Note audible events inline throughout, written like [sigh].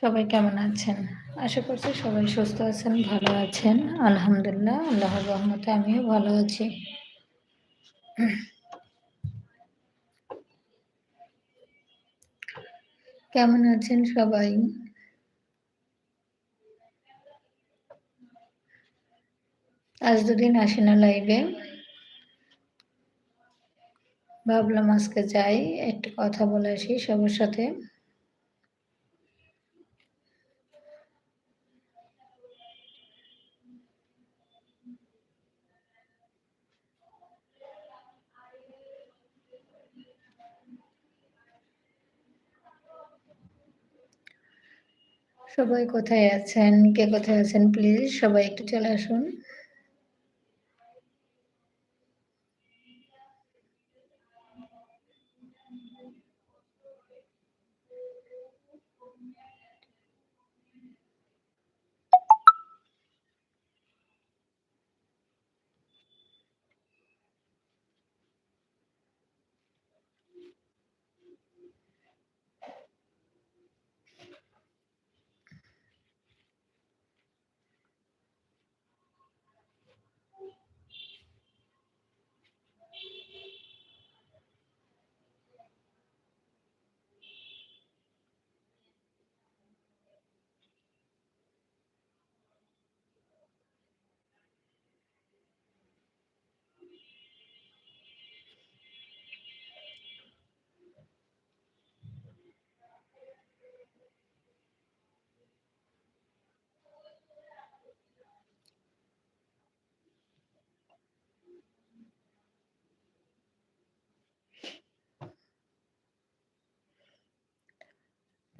সবাই কেমন আছেন? আশা করছি সবাই সুস্থ আছেন, ভালো আছেন। আলহামদুলিল্লাহ, আল্লাহর রহমতে আমিও ভালো আছি। কেমন আছেন সবাই? আজ দুদিন আসি না লাইভে ভাবলাম আজকে যাই, একটু কথা বলে আসি সবার সাথে। সবাই কোথায় আছেন? কে কোথায় আছেন? প্লিজ সবাই একটু চলে আসুন।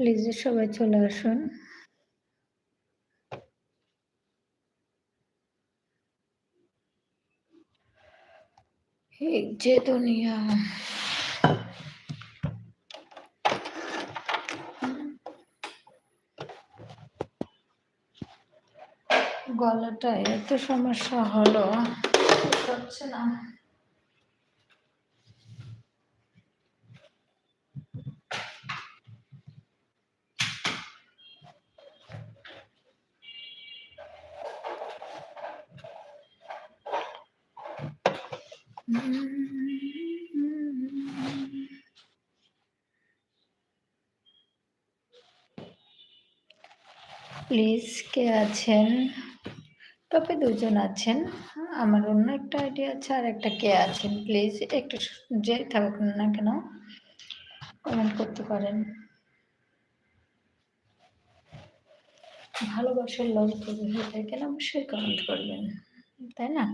প্লিজ সবাই চলে আসুন। যে দুনিয়া। গলাটা এত সমস্যা হলো হচ্ছে না। প্লিজ কে আছেন? টপে দুজন আছেন। আমার অন্য একটা আইডিয়া আছে আর একটা কে আছেন। প্লিজ একটু যে থাকুক না কেন কমেন্ট করতে পারেন। ভালোবাসার লভ তৈরি হয়ে থাকেন অবশ্যই কমেন্ট করবেন, তাই না?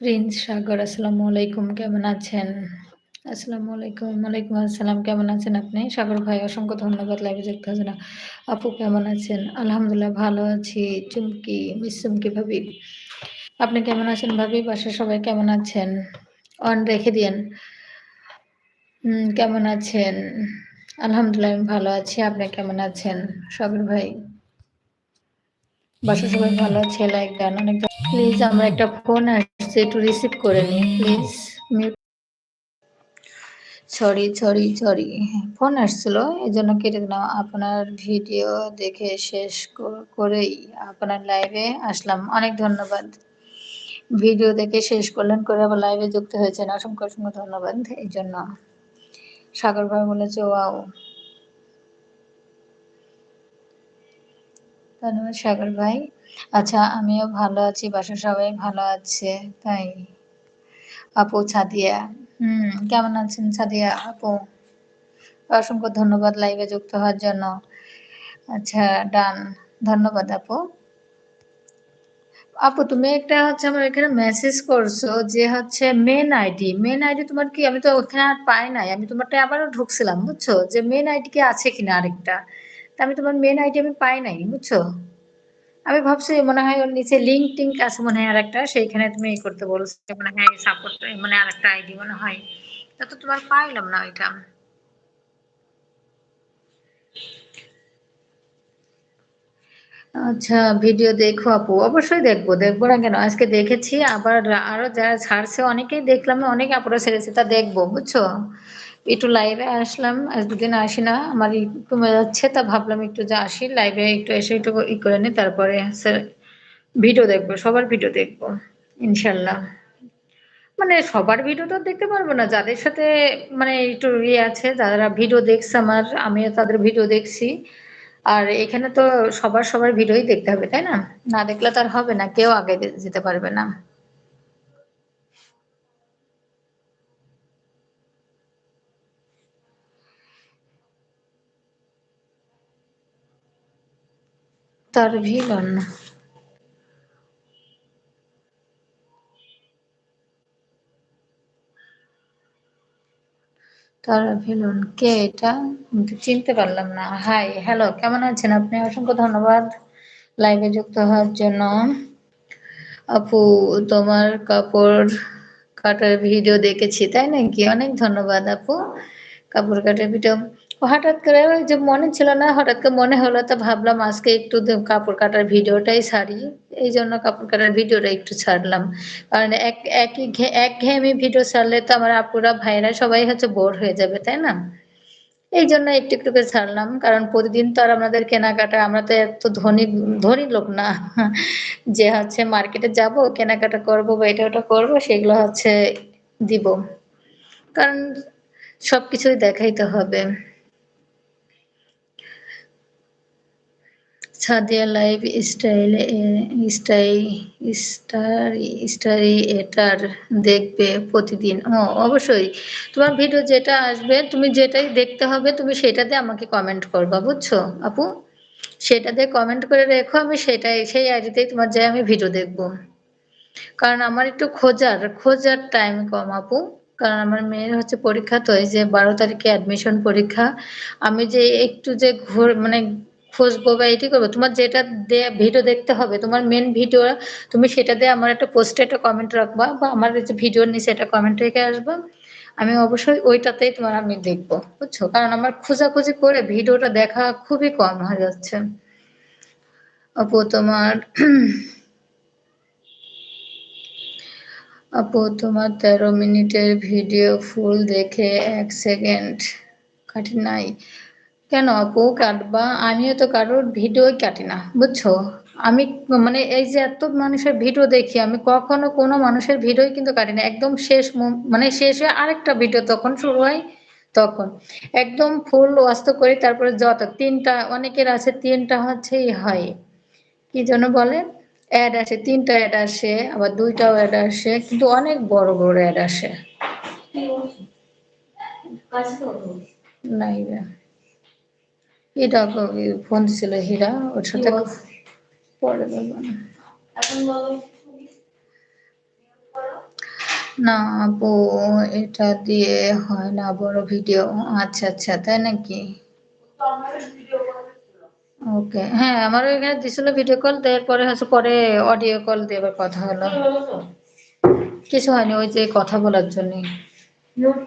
প্রিন্স সাগর, আসসালামু আলাইকুম, কেমন আছেন? আসসালামু আলাইকুম, ওয়ালাইকুম আসসালাম, কেমন আছেন আপনি? সাগর ভাই, অসংখ্য ধন্যবাদ, লাইভে যুক্ত হয়েছেন আপু, কেমন আছেন? আলহামদুলিল্লাহ ভালো আছি। চুমকি মিসুমকি ভাবি, আপনি কেমন আছেন ভাবি? বাসার সবাই কেমন আছেন? অন, রেখে দিন কেমন আছেন? আলহামদুলিল্লাহ, আমি ভালো আছি। আপনি কেমন আছেন? সাগর ভাই? বাসার সবাই ভালো আছে, লাইক দেন, অনেক প্লিজ, আমরা একটা ফোন আসছে একটু রিসিভ করে নিই please sorry sorry sorry phone আসছিল, এই জন্য কেটে দিলাম। আপনার ভিডিও দেখে শেষ করেই আপনার লাইভে আসলাম। অনেক ধন্যবাদ। ভিডিও দেখে শেষ করলেন, করে আবার লাইভে যুক্ত হয়েছেন। অসংখ্য অসংখ্য ধন্যবাদ এই জন্য। সাগর ভাই বলেছে, ওয়াও। ধন্যবাদ সাগর ভাই। আচ্ছা আমিও ভালো আছি, বাসার সবাই ভালো আছে, তাই। আপু, ছাদিয়া, হুম, কেমন আছেন ছাদিয়া আপু? অসংখ্য ধন্যবাদ লাইভে যুক্ত হওয়ার জন্য। আচ্ছা ডান, ধন্যবাদ আপু। আপু, তুমি একটা হচ্ছে আমার এখানে মেসেজ করছ যে হচ্ছে মেন আইডি মেন আইডি তোমার কি, আমি তো ওখানে আর পাই নাই, আমি তোমারটা আবারও ঢুকছিলাম, বুঝছ? যে মেন আইডি কি আছে কিনা আরেকটা? তা আমি তোমার মেন আইডি আমি পাই নাই, বুঝছ? আমি ভাবছি মনে হয় ওর নিচে লিঙ্ক টিঙ্ক আছে মনে হয় আর একটা সেইখানে তুমি এই করতে বলছো মনে হয় সাপোর্ট মানে আর একটা আইডি মনে হয় তা তো তোমার পাইলাম না ওইটা আচ্ছা ভিডিও দেখো আপু। অবশ্যই দেখব, দেখব না কেন? আজকে দেখেছি আবার আরও যারা ছাড়ছে অনেকেই দেখলাম অনেক আপুরা ছেড়েছে তা দেখব, বুঝছ? একটু লাইভে আসলাম। আজ দুদিন আসি না। আমার কমে যাচ্ছে তা ভাবলাম একটু যে আসি লাইভে একটু এসে একটু ই করে নিই তারপরে ভিডিও দেখব। সবার ভিডিও দেখব। ইনশাল্লাহ। মানে সবার ভিডিও তো দেখতে পারব না। যাদের সাথে মানে একটু ইয়ে আছে যারা ভিডিও দেখছে আমার আমিও তাদের ভিডিও দেখছি। আর এখানে তো সবার, সবার ভিডিওই দেখতে হবে, তাই না? না দেখলে তো আর হবে না। কেউ আগে যেতে পারবে না। তার ভিলন। কে এটা? চিনতে পারলাম না। হাই, হ্যালো কেমন আছেন আপনি? অসংখ্য ধন্যবাদ লাইভে যুক্ত হওয়ার জন্য। আপু তোমার কাপড় কাটার ভিডিও দেখেছি, তাই নাকি? অনেক ধন্যবাদ আপু। কাপড় কাটার ভিডিও হঠাৎ করে যে মনে ছিল না, হঠাৎ করে মনে হলো তো ভাবলাম আজকে একটু কাপড় কাটার ভিডিওটাই ছাড়ি। এই জন্য কাপড় কাটার ভিডিওটা একটু ছাড়লাম। কারণ এক একই ঘে একঘেয়েমি ভিডিও ছাড়লে তো আমার আপুরা, ভাইয়েরা সবাই হচ্ছে বোর হয়ে যাবে, তাই না? এইজন্য একটু, একটু করে ছাড়লাম। কারণ প্রতিদিন তো আর আমাদের কেনাকাটা আমরা তো এত ধনী ধনী লোক না। যে হচ্ছে মার্কেটে যাব, কেনাকাটা করব বা এটা ওটা করব সেগুলো হচ্ছে দিব। কারণ সবকিছুই দেখাইতে হবে। সাদিয়া লাইফ স্টাইল স্টাই স্টারি এটার দেখবে প্রতিদিন। ও অবশ্যই। তোমার ভিডিও যেটা আসবে তুমি যেটাই দেখতে হবে তুমি সেটাতে আমাকে কমেন্ট করবা, বুঝছ আপু? সেটাতে কমেন্ট করে রেখো আমি সেটাই সেই আইডিতেই তোমার যেয়ে আমি ভিডিও দেখব। কারণ আমার একটু খোঁজার, খোঁজার টাইম কম আপু। কারণ আমার মেয়ের হচ্ছে পরীক্ষা তো এই যে ১২ তারিখে অ্যাডমিশন পরীক্ষা। আমি যে একটু যে ঘুর মানে খুঁজবো বা এটি করব, তোমার যেটা ভিডিও দেখতে হবে, তোমার মেন ভিডিও তুমি সেটা দিয়ে আমার একটা পোস্টে একটা কমেন্ট রাখবা বা আমার যে ভিডিওর নিচে একটা কমেন্ট রেখে আসবা। আমি অবশ্যই ওইটাতেই তোমার আমি দেখব। বুঝছ? কারণ আমার খোঁজাখুঁজি করে ভিডিওটা দেখা খুবই কম হয়ে যাচ্ছে। আপু তোমার আপু তোমার ১৩ মিনিটের ভিডিও ফুল দেখে এক সেকেন্ড কাটে নাই। কেন আপু কাটবা? আমিও তো কারোর ভিডিওই কাটি না, বুঝছ? আমি মানে এই যে এত মানুষের ভিডিও দেখি আমি কখনো কোনো মানুষের ভিডিও কিন্তু কাটি না। একদম শেষ মানে শেষ হয়ে আরেকটা ভিডিও তখন শুরু হয় তখন। একদম ফুল ওয়াচ করি তারপরে যত তিনটা অনেকের আছে ৩ টা হচ্ছে হয়। কি যেন বলে? অ্যাড আসে তিনটা অ্যাড আসে আবার দুইটাও অ্যাড আসে কিন্তু অনেক বড়, বড় অ্যাড আসে। নাই। এটা ফোন দিছিল হীরা ওর সাথে পরে বলব না। না আপু এটা দিয়ে হয় না বড় ভিডিও। আচ্ছা, আচ্ছা তাই নাকি? ওকে। হ্যাঁ, আমারও এখানে দিছিল ভিডিও কল দেওয়ার পরে হচ্ছে পরে অডিও কল দিয়ে আবার কথা হলো। কিছু হয়নি ওই যে কথা বলার। মিউট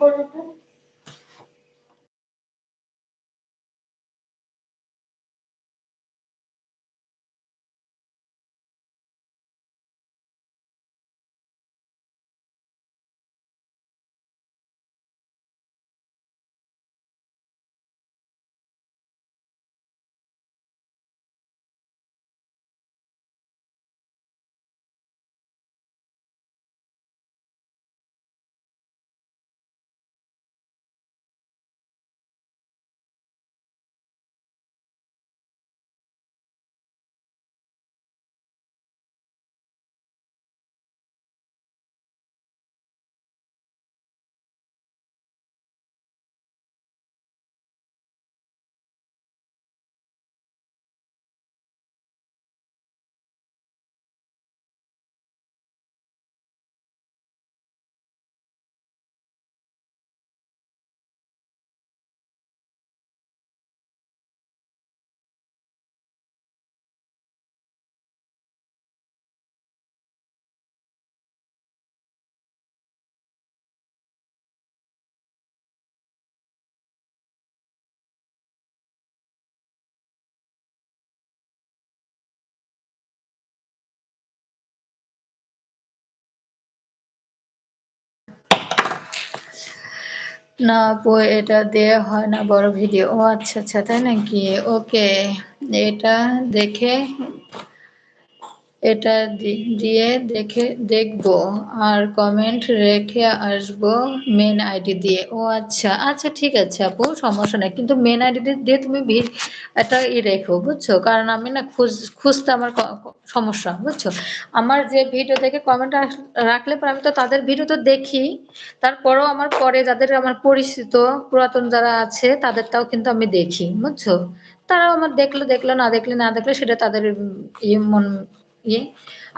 না আপু এটা দেয়া হয় না, বড় ভিডিও। ও আচ্ছা আচ্ছা তাই নাকি? ওকে, এটা দেখে এটা দিয়ে দেখে, দেখব। আর কমেন্ট রেখে আসব মেন আইডি দিয়ে। ও আচ্ছা আচ্ছা ঠিক আছে আপু, সমস্যা নেই। কিন্তু মেন আইডি দিয়ে তুমি এটা ই রেখো, বুঝছ? কারণ আমি না খুঁজ, খুঁজতে আমার সমস্যা, বুঝছ? আমার যে ভিডিও দেখে কমেন্ট রাখলে পর আমি তো তাদের ভিডিও তো দেখি। তারপরেও আমার পরে যাদের আমার পরিচিত, পুরাতন যারা আছে, তাদেরটাও কিন্তু আমি দেখি, বুঝছ? তারাও আমার দেখল দেখল, না দেখলে না দেখলে সেটা তাদের ইয়ে মন ইয়ে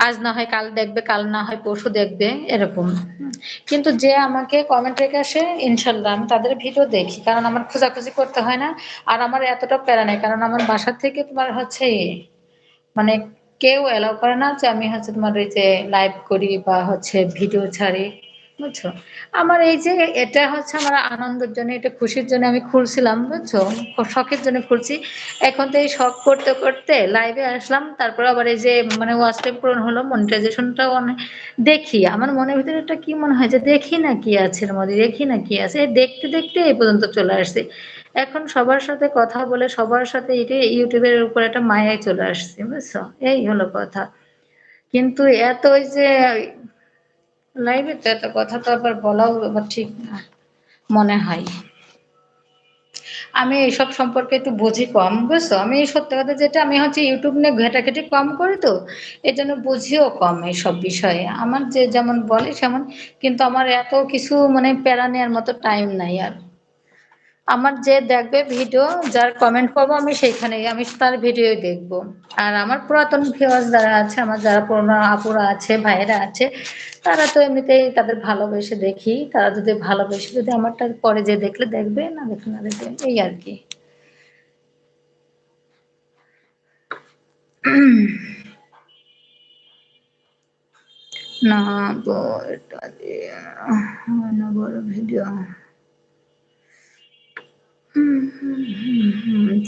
আজ না হয় কাল দেখবে, কাল না হয় পরশু দেখবে, এরকম। কিন্তু যে আমাকে কমেন্ট রেখে আসে, ইনশাল্লাহ আমি তাদের ভিডিও দেখি, কারণ আমার খোঁজাখুঁজি করতে হয় না, আর আমার এতটা প্যারা নেই, কারণ আমার বাসার থেকে তোমার হচ্ছে মানে কেউ এলাও করে না যে আমি হচ্ছে তোমার এই যে লাইভ করি বা হচ্ছে ভিডিও ছাড়ি। বুঝছ? আমার এই যে এটা হচ্ছে আমার আনন্দের জন্য, এটা খুশির জন্য আমি খুলছিলাম, বুঝছ? শখের জন্য খুলছি। এখন তো এই শখ করতে করতে লাইভে আসলাম, তারপর আবার এই যে মানে ওয়াচ টাইম পূরণ হলো মনিটাইজেশনটা অনেক দেখি। আমার মনের ভিতরে একটা কি মনে হয় যে দেখি না কি আছে এর মধ্যে, দেখি না কি আছে? দেখতে দেখতে এই পর্যন্ত চলে আসছে। এখন সবার সাথে কথা বলে, সবার সাথে এটা ইউটিউবের উপর একটা মায়ায় চলে আসছে, বুঝছ? এই হলো কথা। কিন্তু এত ওই যে লাইভে তো এত কথা তো আবার বলাও আবার ঠিক না, মনে হয়। আমি এইসব সম্পর্কে একটু বুঝি কম, বুঝছ? আমি সত্যি কথা যেটা, আমি হচ্ছে ইউটিউব নিয়ে ঘেটাঘেটি কম করি তো এই জন্য বুঝিও কম এইসব বিষয়ে। আমার যে যেমন বলে, সেমন, কিন্তু আমার এত কিছু মানে প্যারা নেওয়ার মতো টাইম নাই আর। আমার যে দেখবে ভিডিও যার কমেন্ট করব আমি সেইখানে আমি তার ভিডিও দেখব। আর আমার পুরাতন ভিওয়ার্স যারা আছে, আমার যারা পুরোনো আপুরা আছে, ভাইয়েরা আছে, তারা তো এমনিতেই তাদের ভালোবেসে দেখি। তারা যদি ভালোবেসে যদি আমারটা পরে যে দেখলে দেখবে, না দেখলে না দেখবে এই আর কি। [clears throat] না বড় ভিডিও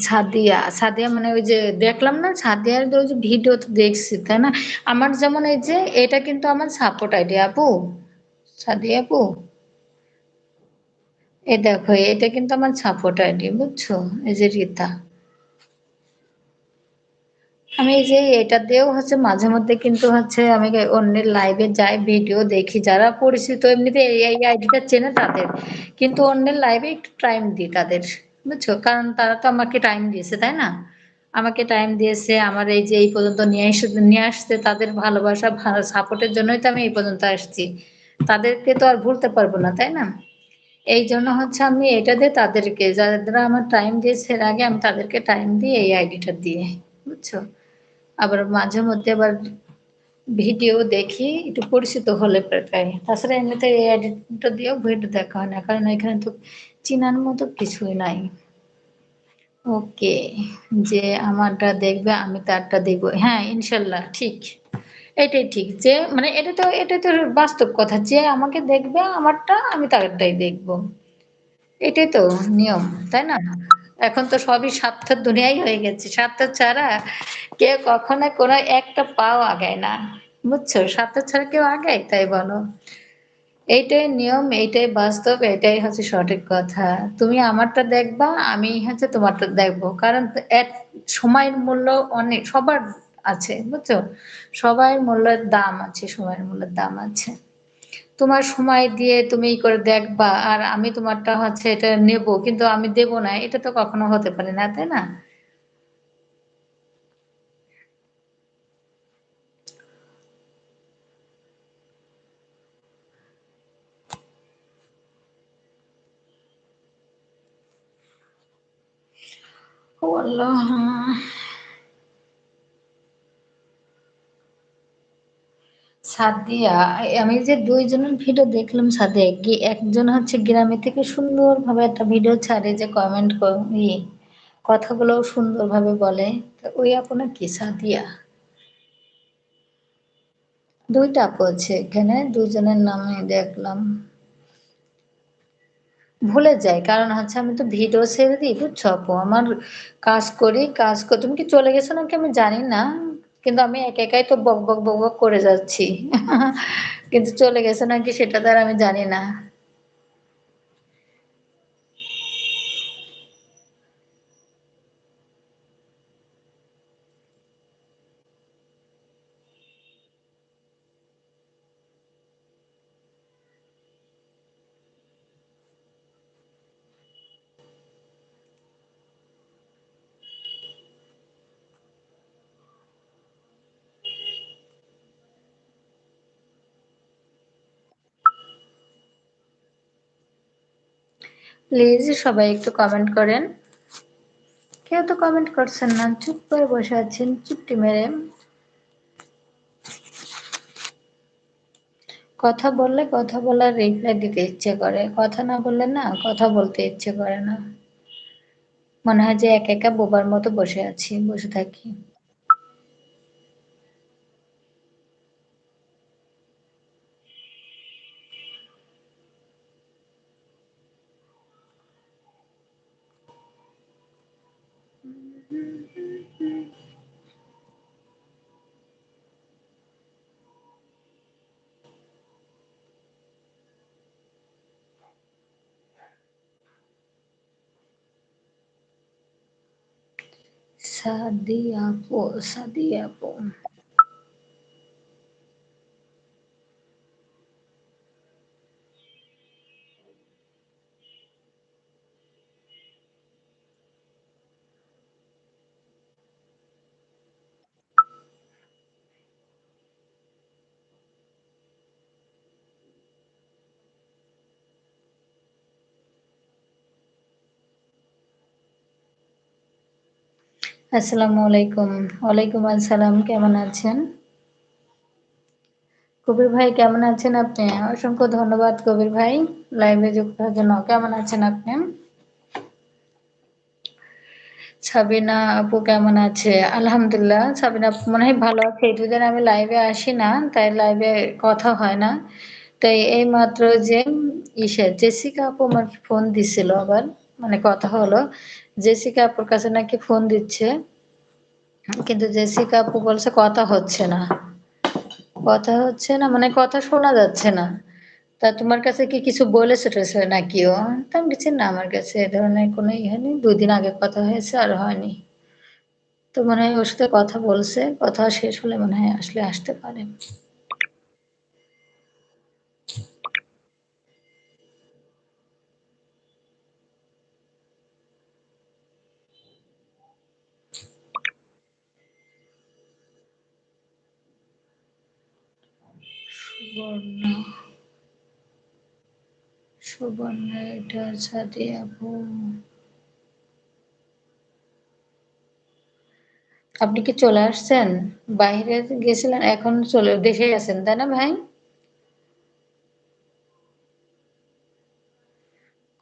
সাদিয়া সাদিয়া মানে ওই যে দেখলাম না, সাদিয়ার ওই যে ভিডিও তো দেখছি, তাই না? আমার যেমন এই যে, এটা কিন্তু আমার সাপোর্ট আইডি আপু। সাদিয়া আপু? এই দেখো, এটা কিন্তু আমার সাপোর্ট আইডি বুঝছ? এই যে রীতা। আমি যে এটা দিয়েও হচ্ছে মাঝে মধ্যে কিন্তু হচ্ছে আমি অন্যের লাইভে যাই ভিডিও দেখি। যারা পরিচিত, এমনিতে এই আইডিটা চেনে তাদের। কিন্তু অন্যের লাইভে একটু টাইম দিই তাদের, বুঝছ? কারণ তারা তো আমাকে টাইম দিয়েছে, তাই না? আমাকে টাইম দিয়েছে, আমার এই যে এই পর্যন্ত নিয়ে এসে, নিয়ে আসছে, তাদের ভালোবাসা, ভালো সাপোর্টের জন্যই তো আমি এই পর্যন্ত আসছি। তাদেরকে তো আর ভুলতে পারব না, তাই না? এই জন্য হচ্ছে আমি এটা দিয়ে তাদেরকে, যারা আমার টাইম দিয়েছে, এর আগে আমি তাদেরকে টাইম দিই এই আইডিটা দিয়ে, বুঝছ? আবার মাঝে মধ্যে আবার ভিডিও দেখি, একটু পরিচিত হলে প্রায়। তাছাড়া এমনিতে এই আইডিটা দিয়েও ভিডিও দেখা হয় না, কারণ এখানে তো চিনার মতো কিছুই নাই। ওকে, যে আমারটা দেখবে, আমি তারটা দেখব। হ্যাঁ ইনশাল্লাহ, ঠিক। এটাই ঠিক, যে মানে এটা তো এটা তো বাস্তব কথা, যে আমাকে দেখবে আমারটা, আমি তারটাই দেখব। এটাই তো নিয়ম, তাই না? এখন তো সবই স্বার্থের দুনিয়াই হয়ে গেছে। স্বার্থ ছাড়া কেউ কখনো কোনো একটা পাও আগায় না। বুঝছ? স্বার্থ ছাড়া কেউ আগায়? তাই বলো। এইটাই নিয়ম, এইটাই বাস্তব, এটাই হচ্ছে সঠিক কথা। তুমি আমারটা দেখবা, আমি হচ্ছে তোমারটা দেখব। কারণ এক সময়ের মূল্য অনেক, সবার আছে, বুঝছ? সবাই মূল্যের দাম আছে, সময়ের মূল্যের দাম আছে। তোমার সময় দিয়ে তুমি করে দেখবা, আর আমি তোমারটা হচ্ছে এটা নেব, কিন্তু আমি দেব না, এটা তো কখনো হতে পারে না, তাই না? সাদিয়া, আমি যে দুইজনের ভিডিও দেখলাম সাদিয়া একজন হচ্ছে গ্রামে থেকে সুন্দরভাবে একটা ভিডিও ছাড়ে যে কমেন্ট কথাগুলো সুন্দরভাবে বলে ওই আপনার কি সাদিয়া? দুইটা আপু আছে এখানে দুজনের নামে দেখলাম। ভুলে যাই, কারণ হচ্ছে আমি তো ভিডিও ছেড়ে দিই, বুঝছ আপু? আমার কাজ করি কাজ করি, তুমি কি চলে গেছো নাকি আমি জানি না। কিন্তু আমি একা একাই তো বক বক বক বক করে যাচ্ছি। কিন্তু চলে গেছে নাকি সেটা তো আর আমি জানি না। প্লিজ সবাই একটু কমেন্ট করেন। কেউ তো কমেন্ট করছেন না, চুপ করে বসে আছেন, চুপটি মেরে। কথা বললে কথা বলার রিপ্লাই দিতে ইচ্ছে করে, কথা না বললে না কথা বলতে ইচ্ছে করে না। মনে হয় যে একা একা বোবার মতো বসে আছি, বসে থাকি। সাদি আপু আসসালামু আলাইকুম। ওয়ালাইকুম আসসালাম, কেমন আছেন? কবির ভাই, কেমন আছেন আপনি? অসংখ্য ধন্যবাদ কবির ভাই লাইভে যুক্ত হওয়ার জন্য। কেমন আছেন আপনি? সাবিনা আপু কেমন আছে? আলহামদুলিল্লাহ, সাবিনা আপু মনে হয় ভালো আছে। এই দুদিন আমি লাইভে আসি না, তাই লাইভে কথা হয় না। তাই এই মাত্র যে ইসে, জেসিকা আপু আমার ফোন দিছিল আবার মানে কথা হলো। জেসিকা আপুর কাছে নাকি ফোন দিচ্ছে, কিন্তু জেসিকা আপু বলছে কথা হচ্ছে না। কথা হচ্ছে না মানে কথা শোনা যাচ্ছে না। তা তোমার কাছে কি কিছু বলেছে টেছে নাকিও তা আমি কিছু না, আমার কাছে এ ধরনের কোনো ইয়ে নেই দুদিন আগে কথা হয়েছে, আর হয়নি। তো মনে হয় ওর সাথে কথা বলছে, কথা শেষ হলে মনে হয় আসলে আসতে পারে। সুবর্ণ। সুবর্ণ এটার সাথে আপু আপনি কি চলে আসছেন? বাইরে গেছিলেন, এখন চলে দেশে আছেন, তাই না ভাই?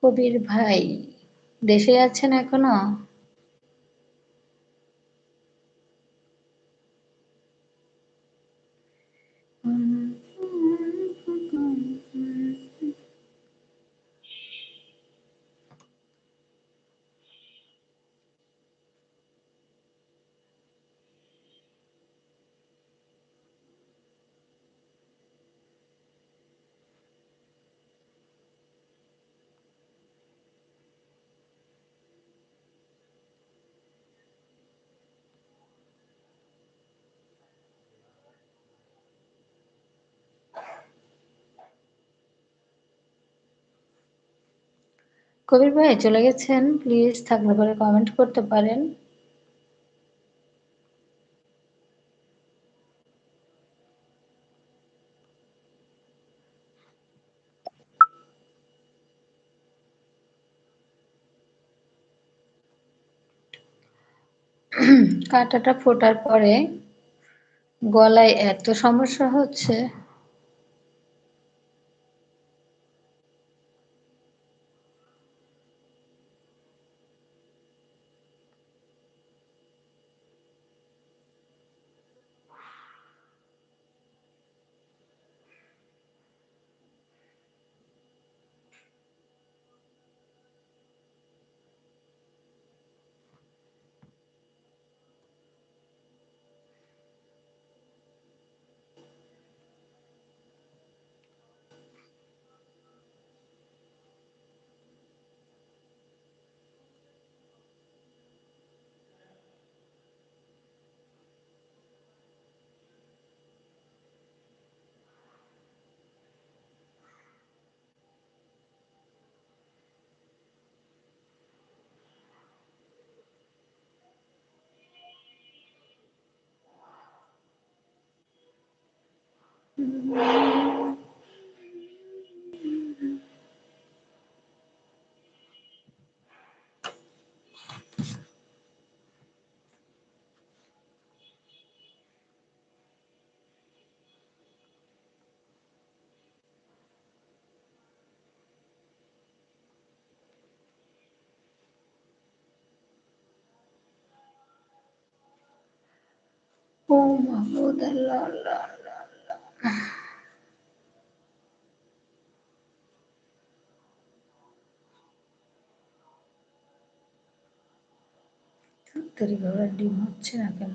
কবির ভাই দেশে আছেন এখনও? কবির ভাই চলে গেছেন প্লিজ থাকলে পরে কমেন্ট করতে পারেন। কাঁটাটা ফোটার পরে গলায় এত সমস্যা হচ্ছে। Oh, ma mamma della তাড়াতাড়ি ঘোড়ার ডিম হচ্ছে না কেন?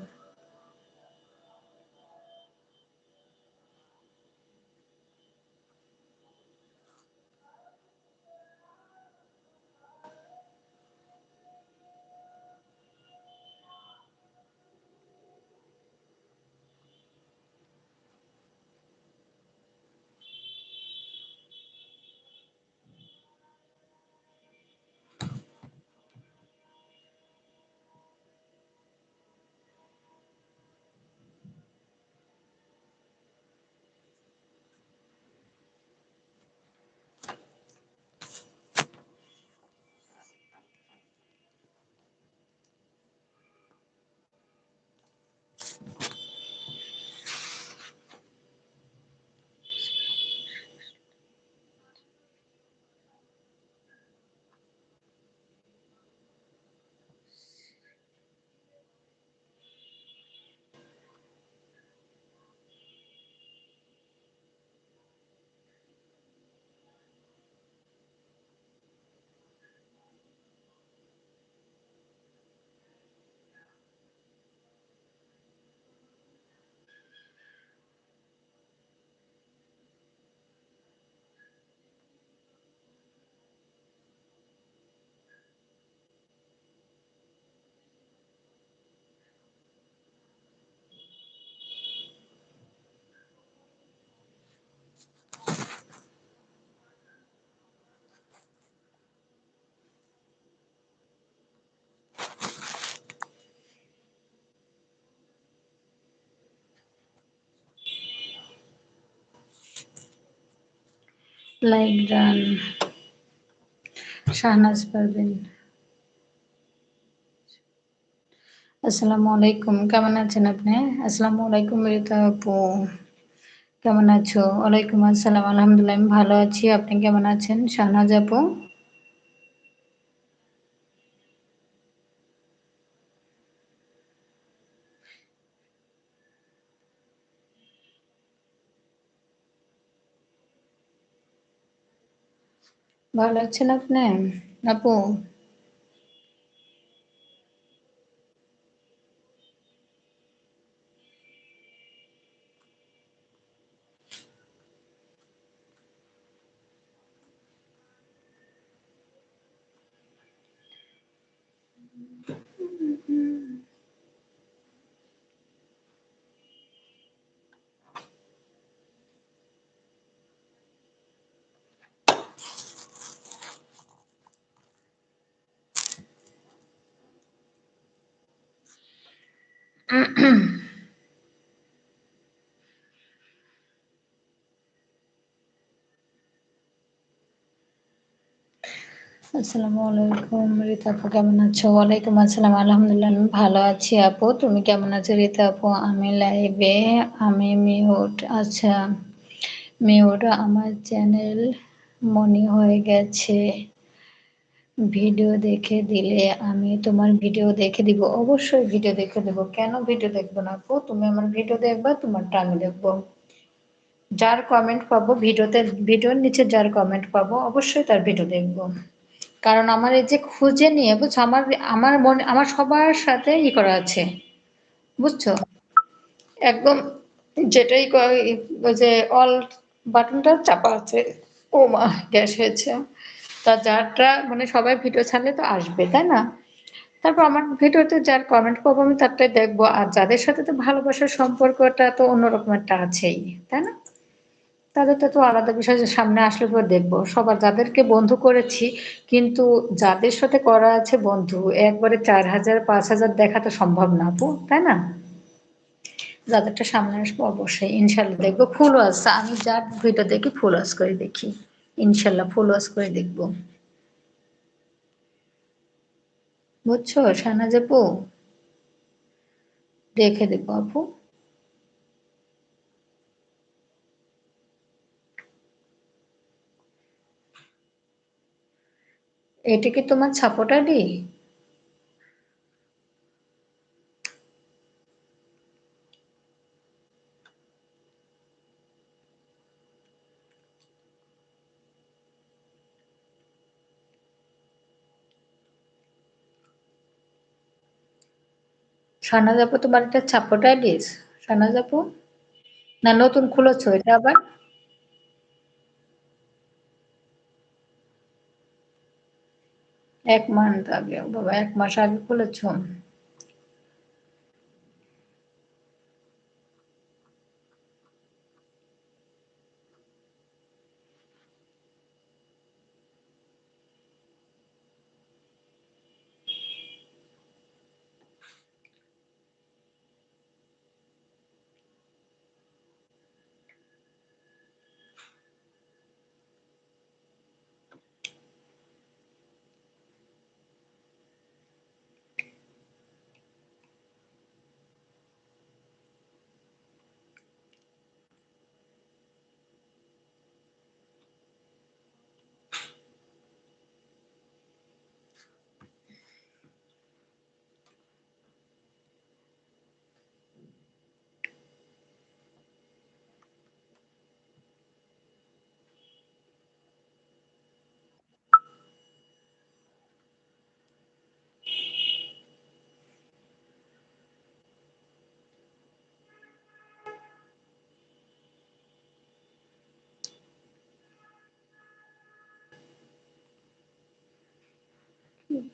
লাইক ডান শাহনাজ পারবেন আসসালামু আলাইকুম কেমন আছেন আপনি? আসসালামু আলাইকুম রিতা আপু। কেমন আছো? ওয়ালাইকুম আসসালাম, আলহামদুলিল্লাহ, আমি ভালো আছি। আপনি কেমন আছেন? শাহনাজ আপু? ভালো আছেন আপনি? আপু? আসসালামু আলাইকুম, রিতা আপু কেমন আছো? ওয়ালাইকুম আসসালাম, আলহামদুলিল্লাহ ভালো আছি আপু। তুমি কেমন আছো রিতা আপু? আমি লাইভে আমি মিউট আচ্ছা মিউট আমার চ্যানেল মনে হয়ে গেছে। ভিডিও দেখে দিলে আমি তোমার ভিডিও দেখে দিব। অবশ্যই ভিডিও দেখে দেবো। কেন ভিডিও দেখব না আপু তুমি আমার ভিডিও দেখবা, তোমারটা আমি দেখব। যার কমেন্ট পাবো, ভিডিওতে, ভিডিওর নিচে যার কমেন্ট পাবো, অবশ্যই তার ভিডিও দেখব। কারণ আমার এই যে খুঁজে নিয়ে, বুঝছ? আমার আমার মনে, আমার সবার সাথে ই করা আছে। বুঝছ? একদম যেটাই যে অল বাটনটা চাপা আছে। ও মা গ্যাস হয়েছে। তা যারটা মানে সবাই ভিডিও ছাড়লে তো আসবে, তাই না? তারপর আমার ভিডিওতে যার কমেন্ট করব আমি তারটাই দেখব। আর যাদের সাথে তো ভালোবাসার সম্পর্কটা তো অন্যরকম একটা আছেই, তাই না? তাদেরটা তো আলাদা বিষয় সামনে আসলে পর দেখব। সবার যাদেরকে বন্ধু করেছি, কিন্তু যাদের সাথে করা আছে বন্ধু, একবারে চার হাজার, পাঁচ হাজার দেখা তো সম্ভব না আপু, তাই না? যাদেরটা সামনে আসব অবশ্যই। ইনশাল্লাহ দেখব, ফুল ওয়াশ আমি যার ভিডিও দেখি, ফুল ওয়াশ করে দেখি। ইনশাল্লাহ ফুল ওয়াশ করে দেখব। বুঝছ সানা যাব দেখে দেখব আপু। এটা কি তোমার ছাপোটা ছাপটাডি শাহনাজ আপু তোমার এটা ছাপ্পটা আইডিস শাহনাজ আপু না, নতুন খুলেছো, এটা আবার? এক মান্থ আগে, বাবা, এক মাস আগে খুলেছ।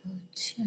আচ্ছা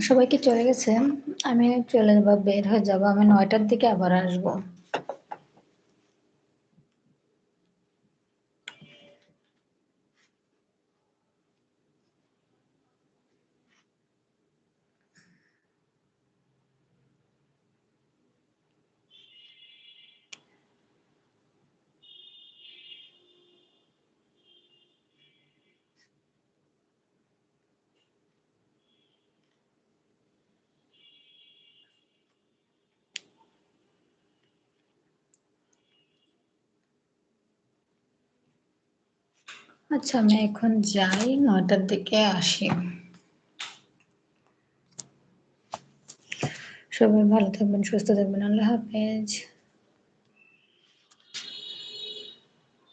সবাইকে চলে গেছে? আমি চলে যাব বের হয়ে যাব। আমি নয়টার দিকে আবার আসব। আচ্ছা আমি এখন যাই নয়টার দিকে আসি। সবাই ভালো থাকবেন সুস্থ থাকবেন। আল্লাহ হাফেজ।